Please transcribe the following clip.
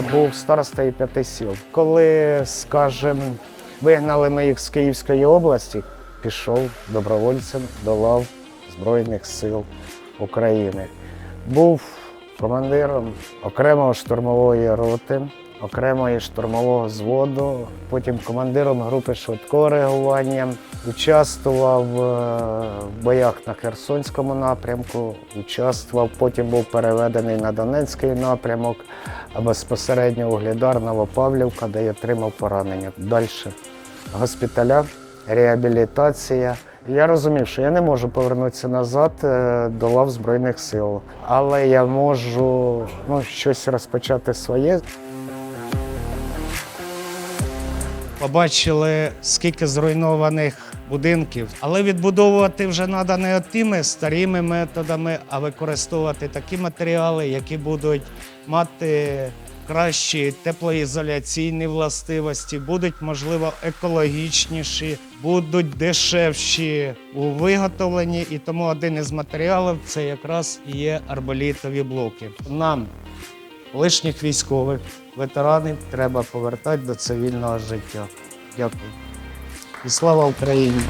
був старостою п'яти сіл. Коли, скажімо, вигнали ми їх з Київської області, пішов добровольцем до лав Збройних сил України. Був командиром окремого штурмової роти, окремої штурмового взводу, потім командиром групи швидкого реагування. Участвував е, в боях на Херсонському напрямку, участвував, потім був переведений на Донецький напрямок, а безпосередньо Углідар Новопавлівка, де я отримав поранення. Далі госпіталя, реабілітація. Я розумів, що я не можу повернутися назад е, до лав Збройних сил, але я можу ну, щось розпочати своє. Побачили, скільки зруйнованих будинків, але відбудовувати вже треба не тими старими методами, а використовувати такі матеріали, які будуть мати кращі теплоізоляційні властивості, будуть, можливо, екологічніші, будуть дешевші у виготовленні. І тому один із матеріалів це якраз є арболітові блоки. Нам, лишніх військових, ветеранів, треба повертати до цивільного життя. Дякую. І слава Україні!